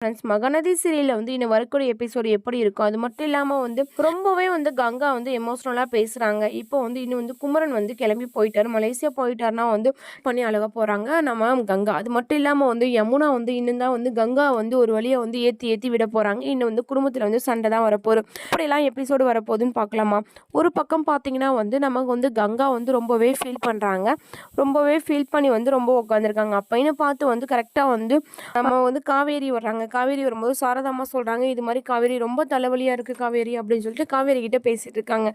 Friends Mahanadi சீரியலில் வந்து இன்னும் வரக்கூடிய எபிசோடு எப்படி இருக்கும் அது மட்டும் இல்லாமல் வந்து ரொம்பவே வந்து கங்கா வந்து எமோஷ்னலாக பேசுகிறாங்க இப்போ வந்து இன்னும் வந்து குமரன் வந்து கிளம்பி போயிட்டார். மலேசியா போயிட்டார்னா வந்து பண்ணி அழக போகிறாங்க நம்ம கங்கா. அது மட்டும் இல்லாமல் வந்து யமுனா வந்து இன்னும் தான் வந்து கங்கா வந்து ஒரு வழியை வந்து ஏற்றி ஏற்றி விட போகிறாங்க இன்னும் வந்து குடும்பத்தில் வந்து சண்டை தான் வரப்போகுது. அப்படியெல்லாம் எபிசோடு வரப்போகுதுன்னு பார்க்கலாமா? ஒரு பக்கம் பார்த்தீங்கன்னா வந்து நமக்கு வந்து கங்கா வந்து ரொம்பவே ஃபீல் பண்ணுறாங்க ரொம்பவே ஃபீல் பண்ணி வந்து ரொம்ப உட்காந்துருக்காங்க அப்பைன்னு பார்த்து வந்து கரெக்டாக வந்து நம்ம வந்து காவேரி வர்றாங்க. காவேரி வரும்போது சாரதாம்மா சொல்கிறாங்க இது மாதிரி காவேரி ரொம்ப தலைவலியாக இருக்குது காவேரி அப்படின்னு சொல்லிட்டு காவேரி கிட்ட பேசிகிட்டு இருக்காங்க.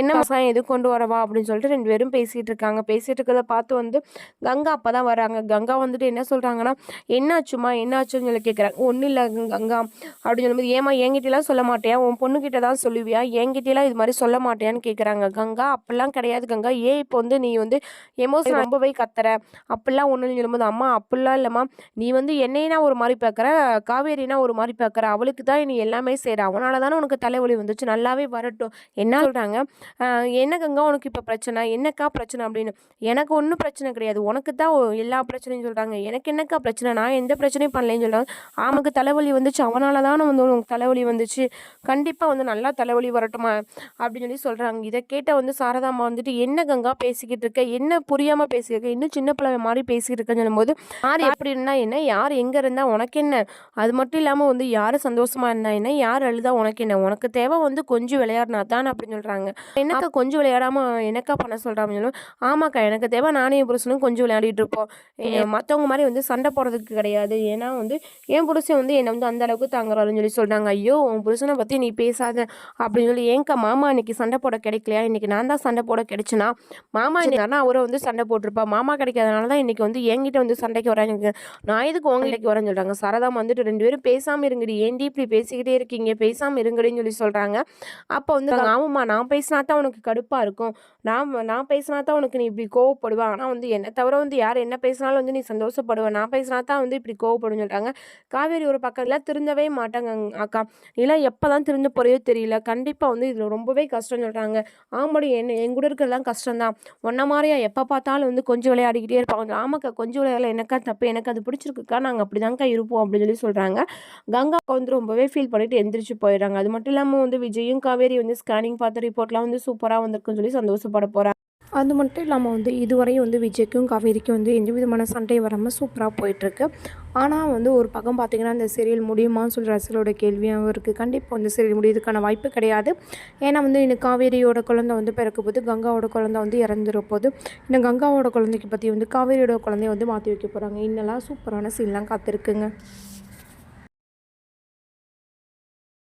என்ன மசாயம் எது கொண்டு வரவா அப்படின்னு சொல்லிட்டு ரெண்டு பேரும் பேசிகிட்டு இருக்காங்க. பேசிகிட்டு இருக்கிறத பார்த்து வந்து கங்கா அப்போ தான் வராங்க. கங்கா வந்துட்டு என்ன சொல்கிறாங்கன்னா என்னாச்சுமா என்னாச்சுன்னு சொல்லி கேட்குறாங்க ஒன்றும் இல்லை கங்கா அப்படின்னு சொல்லும்போது ஏமா என்கிட்டலாம் சொல்ல மாட்டியா? உன் பொண்ணுக்கிட்ட தான் சொல்லுவியா? என்கிட்டலாம் இது மாதிரி சொல்ல மாட்டியான்னு கேட்குறாங்க கங்கா அப்படிலாம் கிடையாது கங்கா. ஏன் இப்போ வந்து நீ வந்து எமோஷன் ரொம்பவே கத்துற? அப்படிலாம் ஒன்றும் சொல்லும்போது அம்மா அப்படிலாம் இல்லைம்மா. நீ வந்து என்னைனா ஒரு மாதிரி பார்க்குற காவேரினா ஒரு மாதிரி பார்க்குற? அவளுக்கு தான் நீ எல்லாமே செய்கிற அவனால தானே உனக்கு தலைவலி வந்துச்சு. நல்லாவே வரட்டும். என்ன சொல்கிறாங்க என்ன கங்கா உனக்கு இப்போ பிரச்சனை? என்னக்கா பிரச்சனை அப்படின்னு? எனக்கு ஒன்றும் பிரச்சனை கிடையாது. உனக்கு தான் எல்லா பிரச்சனையும் சொல்கிறாங்க எனக்கு என்னக்கா பிரச்சனை? நான் எந்த பிரச்சனையும் பண்ணலேன்னு சொல்கிறாங்க அவனுக்கு தலைவலி வந்துச்சு. அவனால தானே வந்து உனக்கு தலைவலி வந்துச்சு. கண்டிப்பாக வந்து நல்லா தலைவலி வரட்டுமா? அப்படின்னு சொல்லி சொல்கிறாங்க இதை கேட்ட வந்து சாரதாம்மா வந்துட்டு என்ன கங்கா பேசிக்கிட்டு இருக்க? என்ன புரியாமல் பேசியிருக்க இன்னும் சின்ன பிள்ளை மாதிரி பேசிக்கிட்டு இருக்கேன்னு சொல்லும்போது யார் எப்படி இருந்தால் என்ன? யார் எங்கே இருந்தால் உனக்கு என்ன? அது மட்டும் இல்லாமல் வந்து யார் சந்தோஷமாக இருந்தா என்ன? யார் அழுதா உனக்கு என்ன? உனக்கு தேவை வந்து கொஞ்சம் விளையாடினா தான் அப்படின்னு சொல்கிறாங்க என்னக்கா கொஞ்சம் விளையாடாமல் என்னக்கா பண்ண சொல்கிறாங்க சொல்லும். ஆமாக்கா எனக்கு தேவை நானே என் புருஷனும் கொஞ்சம் விளையாடிட்டு இருப்போம். மற்றவங்க மாதிரி வந்து சண்டை போடுறதுக்கு கிடையாது. ஏன்னா வந்து என் புருஷன் வந்து என்னை வந்து அந்த அளவுக்கு தாங்குறாருன்னு சொல்லி சொல்கிறாங்க ஐயோ உன் புருஷனை பற்றி நீ பேசாத அப்படின்னு சொல்லி ஏங்கா மாமா இன்னைக்கு சண்டை போட கிடைக்கலையா? இன்னைக்கு நான் தான் சண்டை போட கிடைச்சுனா? மாமா இன்னைக்கு அவரை வந்து சண்டை போட்டிருப்பா. மாமா கிடைக்காதனால தான் இன்னைக்கு வந்து என்கிட்ட வந்து சண்டைக்கு வராங்க. நான் எதுக்கு உங்ககிட்ட வரேன்னு சொல்கிறாங்க சரதா வந்துட்டு ரெண்டு பேரும் பேசாமல் இருங்கடி. ஏன்டி இப்படி பேசிக்கிட்டே இருக்கீங்க? பேசாமல் இருங்கடின்னு சொல்லி சொல்கிறாங்க அப்போ வந்து ஆமாம்மா நான் பேசினா தான் உனக்கு கடுப்பாக இருக்கும். நான் நான் பேசினா தான் உனக்கு நீ இப்படி கோவப்படுவா. ஆனால் வந்து என்னை தவிர வந்து யார் என்ன பேசினாலும் வந்து நீ சந்தோஷப்படுவேன் நான் பேசினா தான் வந்து இப்படி கோவப்படுன்னு சொல்கிறாங்க காவேரி ஒரு பக்கத்தில் திருந்தவே மாட்டாங்க அக்கா. இதெல்லாம் எப்போ தான் திருந்த போறையோ தெரியல. கண்டிப்பாக வந்து இதில் ரொம்பவே கஷ்டம்னு சொல்கிறாங்க ஆமாடி என்ன என் கூட இருக்கிறதுலாம் கஷ்டம் தான் ஒன்றை மாதிரியா எப்போ பார்த்தாலும் வந்து கொஞ்சம் விளையாடிக்கிட்டே இருப்பாங்க. ஆமாக்கா கொஞ்சம் விளையாடல. எனக்கா தப்பு எனக்கு அது பிடிச்சிருக்குக்கா? நாங்கள் அப்படி தான்க்கா இருப்போம் அப்படின்னு சொல்லி சொல்கிறாங்க கங்காவுக்கு வந்து ரொம்பவே ஃபீல் பண்ணிட்டு எந்திரிச்சு போயிடுறாங்க. அது மட்டும் இல்லாமல் வந்து விஜயும் காவேரி வந்து ஸ்கேனிங் பார்த்த ரிப்போர்ட்லாம் வந்து சூப்பராக வந்திருக்குன்னு சொல்லி சந்தோஷப்பட போகிறாங்க அது மட்டும் இல்லாமல் வந்து இதுவரையும் வந்து விஜய்க்கும் காவேரிக்கும் வந்து எந்த விதமான சண்டையும் வராமல் சூப்பராக போயிட்டுருக்கு. ஆனால் வந்து ஒரு பக்கம் பார்த்திங்கன்னா இந்த சீரியல் முடியுமான்னு சொல்லி ரசிகரோட கேள்வியாகவும் இருக்குது கண்டிப்பாக வந்து சீரியல் முடியறதுக்கான வாய்ப்பு கிடையாது. ஏன்னா வந்து இன்னும் காவேரியோட குழந்தை வந்து பிறக்க போது கங்காவோட குழந்தை வந்து இறந்துட போது இன்னும் கங்காவோட குழந்தைக்கு பற்றி வந்து காவேரியோட குழந்தைய வந்து மாற்றி வைக்க போகிறாங்க இன்னெல்லாம் சூப்பரான சீன்லாம் காத்திருக்குங்க.